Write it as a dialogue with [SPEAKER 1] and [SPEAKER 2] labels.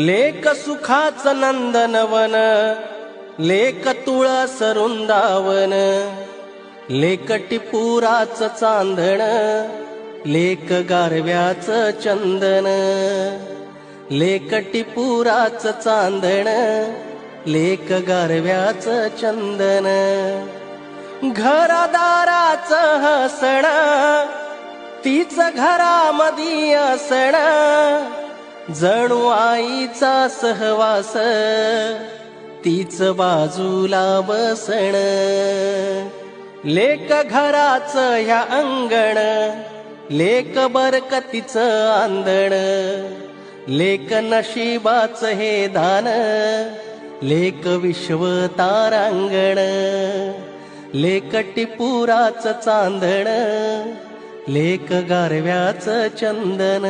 [SPEAKER 1] लेक सुखाच नंदनवन लेक तुळस वृंदावन लेक टिपुराच चांदण लेक गारव्याच चंदन लेक टिपुराच चांदण लेक गारव्याच चंदन. घरदाराच हसण तीच घरामधी असण जणू आईचा सहवास तीच बाजूला बसण लेक घराच ह्या अंगण लेक बरकतीच आंदण. लेक नशिबाच हे दान लेक विश्व तारांगण. लेक टिपुराच चांदण लेक गारव्याच चंदन.